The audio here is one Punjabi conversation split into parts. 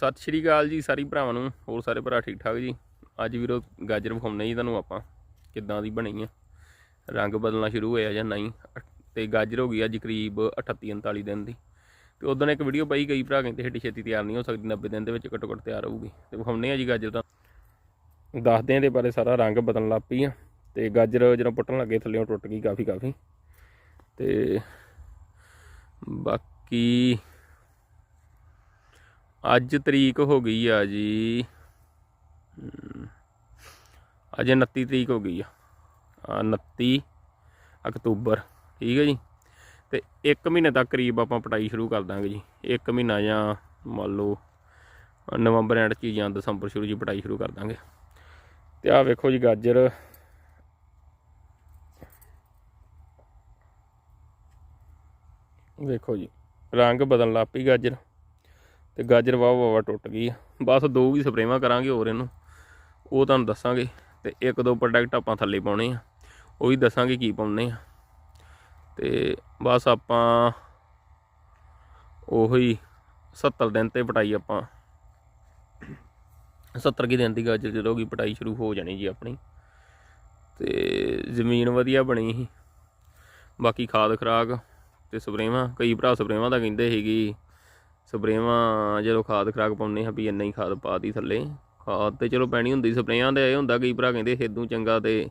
ਸਤਿ ਸ਼੍ਰੀ ਅਕਾਲ ਜੀ ਸਾਰੀ ਭਰਾਵਾਂ ਨੂੰ, ਹੋਰ ਸਾਰੇ ਭਰਾ ਠੀਕ ਠਾਕ ਜੀ? ਅੱਜ ਵੀਰੋ ਗਾਜਰ ਵਿਖਾਉਣੇ ਜੀ ਤੁਹਾਨੂੰ ਆਪਾਂ, ਕਿੱਦਾਂ ਦੀ ਬਣੀ ਆ? ਰੰਗ ਬਦਲਣਾ ਸ਼ੁਰੂ ਹੋਇਆ ਜਾਂ ਨਹੀਂ? ਤੇ ਗਾਜਰ ਹੋ ਗਈ ਅੱਜ ਕਰੀਬ 38 39 ਦਿਨ ਦੀ। ਤੇ ਉਦੋਂ ਇੱਕ ਵੀਡੀਓ ਪਾਈ ਗਈ ਭਰਾ ਕਹਿੰਦੇ ਛੇਤੀ ਛੇਤੀ ਤਿਆਰ ਨਹੀਂ ਹੋ ਸਕਦੀ 90 ਦਿਨ ਦੇ ਵਿੱਚ ਘੱਟੋ ਘੱਟ ਤਿਆਰ ਹੋਊਗੀ। ਤੇ ਵਿਖਾਉਣੇ ਆ ਜੀ ਗਾਜਰ ਤਾਂ। ਦੱਸਦੇ ਆ ਇਹਦੇ ਬਾਰੇ ਸਾਰਾ ਰੰਗ ਬਦਲਣ ਲੱਗ ਪਈ ਆ। ਤੇ ਗਾਜਰ ਜਦੋਂ ਪੁੱਟਣ ਲੱਗੇ, ਥੱਲੇੋਂ ਟੁੱਟ ਗਈ ਕਾਫੀ ਕਾਫੀ ਤੇ ਬਾਕੀ ਅੱਜ ਤਰੀਕ ਹੋ ਗਈ ਆ ਜੀ। ਅੱਜ 29 ਤਰੀਕ ਹੋ ਗਈ ਆ। ਆ 29 ਅਕਤੂਬਰ, ਠੀਕ ਹੈ ਜੀ। ਤੇ 1 ਮਹੀਨੇ ਤੱਕ ਕਰੀਬ ਆਪਾਂ ਪਟਾਈ ਸ਼ੁਰੂ ਕਰ ਦਾਂਗੇ ਜੀ। 1 ਮਹੀਨਾ ਜਾਂ ਮੰਨ ਲਓ ਨਵੰਬਰ ਐਂਡ ਚ ਜਾਂ ਦਸੰਬਰ ਸ਼ੁਰੂ ਜੀ ਪਟਾਈ ਸ਼ੁਰੂ ਕਰ ਦਾਂਗੇ। ਤੇ ਆਹ ਵੇਖੋ ਜੀ ਗਾਜਰ। ਵੇਖੋ ਜੀ, ਰੰਗ ਬਦਲਣ ਲੱਗ ਪਈ ਗਾਜਰ। ਤੇ ਗਾਜਰ ਵਾਹ ਵਾਹ ਟੁੱਟ ਗਈ ਆ। ਬਸ ਦੋ ਵੀ ਸਪਰੇਵਾਂ ਕਰਾਂਗੇ ਹੋਰ ਇਹਨੂੰ। ਉਹ ਤੁਹਾਨੂੰ ਦੱਸਾਂਗੇ ਤੇ ਇੱਕ ਦੋ ਪ੍ਰੋਡਕਟ ਆਪਾਂ ਥੱਲੇ ਪਾਉਣੇ ਆ। ਉਹ ਵੀ ਦੱਸਾਂਗੇ ਕੀ ਪਾਉਣੇ ਆ। ਤੇ ਬਸ ਆਪਾਂ ਉਹੀ 70 ਦਿਨ ਤੇ ਪਟਾਈ ਆਪਾਂ। 70 ਕੀ ਦਿਨ ਦੀ ਗਾਜਰ ਜਦੋਂ ਕੀ ਪਟਾਈ ਸ਼ੁਰੂ ਹੋ ਜਾਣੀ ਜੀ ਆਪਣੀ। ਤੇ ਜ਼ਮੀਨ ਵਧੀਆ ਬਣੀ ਸੀ। ਬਾਕੀ ਖਾਦ ਖਰਾਕ ਤੇ ਸਪਰੇਵਾਂ, ਕਈ ਭਰਾ ਸਪਰੇਵਾਂ ਦਾ ਕਹਿੰਦੇ ਸੀਗੀ ਸਪਰੇਵਾਂ ਜਦੋਂ ਖਾਦ ਖਰਾਕ ਪਾਉਂਦੇ ਹਾਂ ਵੀ ਇੰਨਾ ਹੀ ਖਾਦ ਪਾ ਦੀ ਥੱਲੇ। ਖਾਦ ਤੇ ਚਲੋ ਪੈਣੀ ਹੁੰਦੀ, ਸਪਰੇਆਂ ਦੇ ਇਹ ਹੁੰਦਾ ਕਈ ਭਰਾ ਕਹਿੰਦੇ ਖੇਦੂ ਚੰਗਾ ਤੇ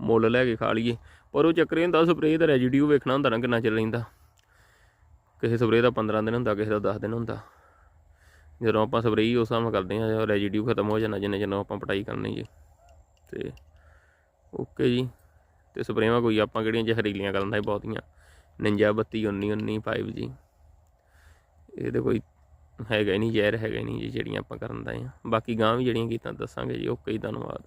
ਮੁੱਲ ਲੈ ਕੇ ਖਾ ਲਈਏ। ਪਰ ਉਹ ਚੱਕਰ ਇਹ ਹੁੰਦਾ, ਸਪਰੇਅ ਦਾ ਰੈਜੀਡਿਊ ਵੇਖਣਾ ਹੁੰਦਾ ਨਾ ਕਿੰਨਾ ਚਿਰ ਰਹਿੰਦਾ ਕਿਸੇ ਸਪਰੇਅ ਦਾ 15 ਦਿਨ ਹੁੰਦਾ, ਕਿਸੇ ਦਾ 10 ਦਿਨ ਹੁੰਦਾ। ਜਦੋਂ ਆਪਾਂ ਸਪਰੇਅ ਉਸ ਹਿਸਾਬ ਨਾਲ ਕਰਦੇ ਹਾਂ ਰੈਜੀਡਿਊ ਖਤਮ ਹੋ ਜਾਂਦਾ, ਜਿੰਨੇ ਜਿੰਨਾ ਆਪਾਂ ਪਟਾਈ ਕਰਨੀ ਜੀ। ਤੇ ਓਕੇ ਜੀ। ਤੇ ਸਪਰੇਵਾਂ ਕੋਈ ਆਪਾਂ ਕਿਹੜੀਆਂ ਜ਼ਹਿਰੀਲੀਆਂ ਕਰਨ ਦਾ ਬਹੁਤੀਆਂ। 49 32 19 19 5 ਜੀ ਇਹਦੇ ਕੋਈ ਹੈਗਾ ਨਹੀਂ ਜ਼ਹਿਰ ਹੈਗਾ ਨਹੀਂ ਜੀ, ਜਿਹੜੀਆਂ ਆਪਾਂ ਕਰਨ ਦਾ ਆ ਬਾਕੀ ਗਾਂ ਵੀ ਜਿਹੜੀਆਂ ਗੀਤਾਂ ਦੱਸਾਂਗੇ ਜੀ ਓਕੇ ਜੀ ਧੰਨਵਾਦ।